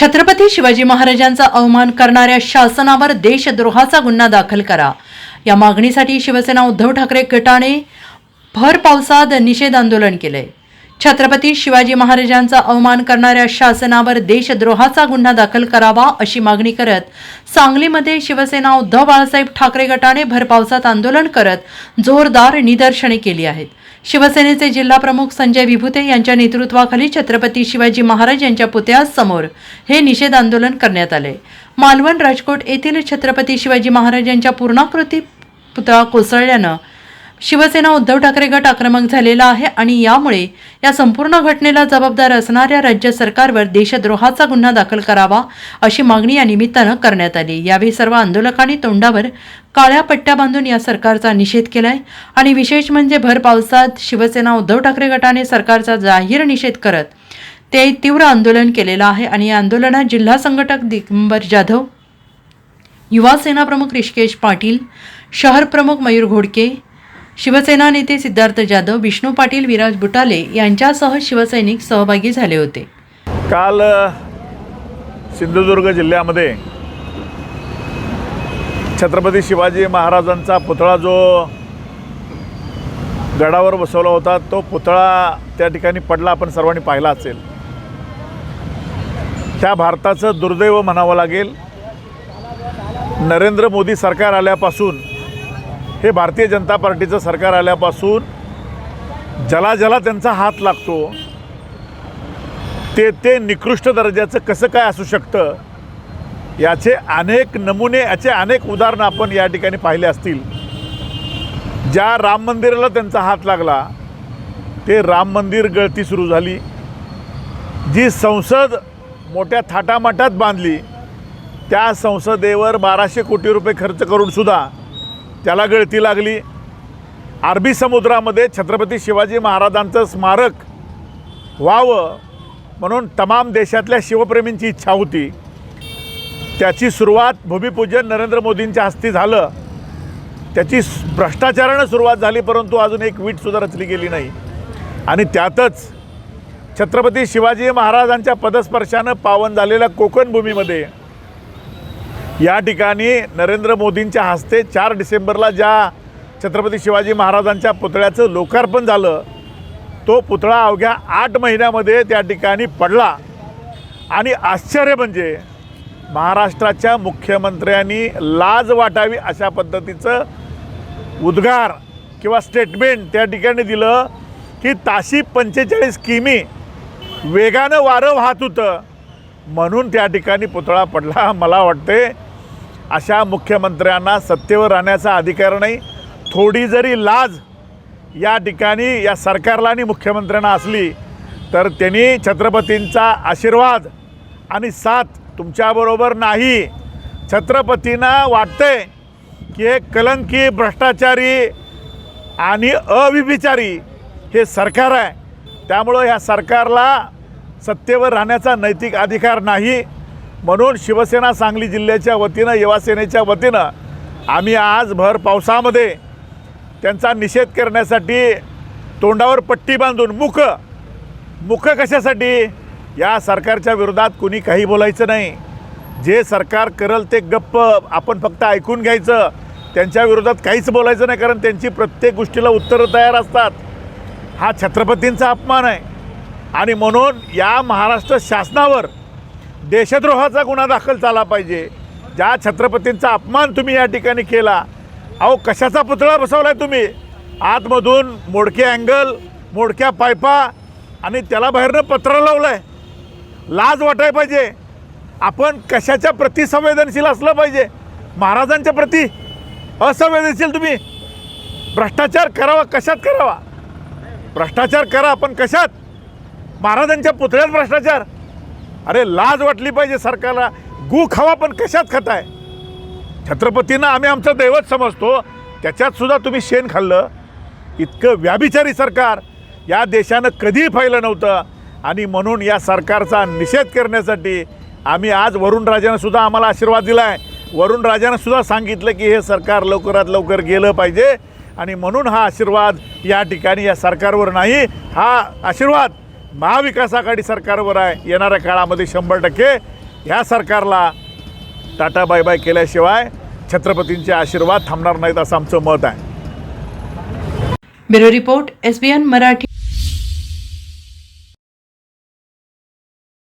छत्रपती शिवाजी महाराजांचा अवमान करणाऱ्या शासनावर देशद्रोहाचा गुन्हा दाखल करा. या मागणीसाठी शिवसेना उद्धव ठाकरे गटाने भर पावसात निषेध आंदोलन केले. छत्रपती शिवाजी महाराजांचा अवमान करणाऱ्या शासनावर देशद्रोहाचा गुन्हा दाखल करावा अशी मागणी करत सांगलीमध्ये शिवसेना उद्धव बाळासाहेब ठाकरे गटाने भरपावसात आंदोलन करत जोरदार निदर्शने केली आहेत. शिवसेनेचे जिल्हाप्रमुख संजय विभुते यांच्या नेतृत्वाखाली छत्रपती शिवाजी महाराज यांच्या पुतळ्यासमोर हे निषेध आंदोलन करण्यात आले. मालवण राजकोट येथील छत्रपती शिवाजी महाराजांच्या पूर्णाकृती पुतळा कोसळल्यानं शिवसेना उद्धव ठाकरे गट आक्रमक झालेला आहे आणि यामुळे या संपूर्ण घटनेला जबाबदार असणाऱ्या राज्य सरकारवर देशद्रोहाचा गुन्हा दाखल करावा अशी मागणी या निमित्तानं करण्यात आली. यावेळी सर्व आंदोलकांनी तोंडावर काळ्या पट्ट्या बांधून या सरकारचा निषेध केलाय आणि विशेष म्हणजे भर पावसात शिवसेना उद्धव ठाकरे गटाने सरकारचा जाहीर निषेध करत ते तीव्र आंदोलन केलेलं आहे आणि या आंदोलनात जिल्हा संघटक दिगंबर जाधव युवा सेना प्रमुख ऋषिकेश पाटील शहर प्रमुख मयूर घोडके शिवसेना नेते सिद्धार्थ जाधव विष्णू पाटील विराज बुटाले यांच्यासह शिवसैनिक सहभागी झाले होते. काल सिंधुदुर्ग जिल्ह्यामध्ये छत्रपती शिवाजी महाराजांचा पुतळा जो गडावर बसवला होता तो पुतळा त्या ठिकाणी पडला. आपण सर्वांनी पाहिला असेल. त्या भारताचं दुर्दैव म्हणावं लागेल. नरेंद्र मोदी सरकार आल्यापासून हे भारतीय जनता पार्टीचं सरकार आल्यापासून ज्याला ज्याला त्यांचा हात लागतो. ते ते निकृष्ट दर्जाचं कसं काय असू शकतं? याचे अनेक नमुने याचे अनेक उदाहरणं आपण या ठिकाणी पाहिले असतील. ज्या राम मंदिराला त्यांचा हात लागला ते राम मंदिर गळती सुरू झाली. जी संसद मोठ्या थाटामाटात बांधली त्या संसदेवर बाराशे कोटी रुपये खर्च करूनसुद्धा त्याला गळती लागली. अरबी समुद्रामध्ये छत्रपती शिवाजी महाराजांचं स्मारक व्हावं म्हणून तमाम देशातल्या शिवप्रेमींची इच्छा होती. त्याची सुरुवात भूमिपूजन नरेंद्र मोदींच्या हस्ते झालं. त्याची भ्रष्टाचारानं सुरुवात झाली परंतु अजून एक वीटसुद्धा रचली गेली नाही. आणि त्यातच छत्रपती शिवाजी महाराजांच्या पदस्पर्शानं पावन झालेल्या कोकण भूमीमध्ये या ठिकाणी नरेंद्र मोदींच्या हस्ते चार डिसेंबरला ज्या छत्रपती शिवाजी महाराजांच्या पुतळ्याचं लोकार्पण झालं तो पुतळा अवघ्या आठ महिन्यामध्ये त्या ठिकाणी पडला. आणि आश्चर्य म्हणजे महाराष्ट्राच्या मुख्यमंत्र्यांनी लाज वाटावी अशा पद्धतीचं उद्गार किंवा स्टेटमेंट त्या ठिकाणी दिलं की ताशी पंचेचाळीस किमी वेगानं वारं वाहत होतं. म्हणून त्या ठिकाणी पुतळा पडला मला वाटते अशा मुख्यमंत्र्यांना सत्तेवर राहण्याचा अधिकार नाही. थोडी जरी लाज या ठिकाणी या सरकारला आणि मुख्यमंत्र्यांना असली तर त्यांनी छत्रपतींचा आशीर्वाद आणि साथ तुमच्याबरोबर नाही. छत्रपतींना वाटतंय की हे कलंकी भ्रष्टाचारी आणि अविभिचारी हे सरकार आहे. त्यामुळं ह्या सरकारला सत्तेवर राहण्याचा नैतिक अधिकार नाही. म्हणून शिवसेना सांगली जिल्ह्याच्या वतीनं युवासेनेच्या वतीनं आम्ही आज भर पावसामध्ये त्यांचा निषेध करण्यासाठी तोंडावर पट्टी बांधून मुख मुख कशासाठी? या सरकारच्या विरोधात कुणी काही बोलायचं नाही. जे सरकार करल ते गप्प आपण फक्त ऐकून घ्यायचं. त्यांच्या विरोधात काहीच बोलायचं नाही कारण त्यांची प्रत्येक गोष्टीला उत्तरं तयार असतात. हा छत्रपतींचा अपमान आहे. आणि म्हणून या महाराष्ट्र शासनावर देशद्रोहाचा गुन्हा दाखल झाला पाहिजे. ज्या छत्रपतींचा अपमान तुम्ही या ठिकाणी केला अहो कशाचा पुतळा बसवला आहे तुम्ही? आतमधून मोडके अँगल मोडक्या पायपा आणि त्याला बाहेरनं पत्र लावलं आहे लाज वाटाय पाहिजे. आपण कशाच्या प्रति संवेदनशील असलं पाहिजे? महाराजांच्या प्रति असंवेदनशील तुम्ही? भ्रष्टाचार करावा कशात करावा? भ्रष्टाचार करा पण कशात? महाराजांच्या पुतळ्यात भ्रष्टाचार. अरे लाज वाटली पाहिजे सरकारला. गु खावा पण कशात खाताय? छत्रपतींना आम्ही आमचं दैवत समजतो. त्याच्यात सुद्धा तुम्ही शेण खाल्लं. इतकं व्याभिचारी सरकार. या देशानं कधीही पाहिलं नव्हतं. आणि म्हणून या सरकारचा निषेध करण्यासाठी आम्ही आज वरुणराजानं सुद्धा आम्हाला आशीर्वाद दिला आहे वरुणराजानं सुद्धा सांगितलं की हे सरकार लवकरात लवकर गेलं पाहिजे. आणि म्हणून हा आशीर्वाद या ठिकाणी या सरकारवर नाही हा आशीर्वाद महाविकास आघाडी सरकारवर आहे. येणाऱ्या काळामध्ये शंभर टक्के ह्या सरकारला टाटा बाय बाय केल्याशिवाय छत्रपतींचे आशीर्वाद थांबणार नाहीत असं आमचं मत आहे. Bureau report SBN Marathi.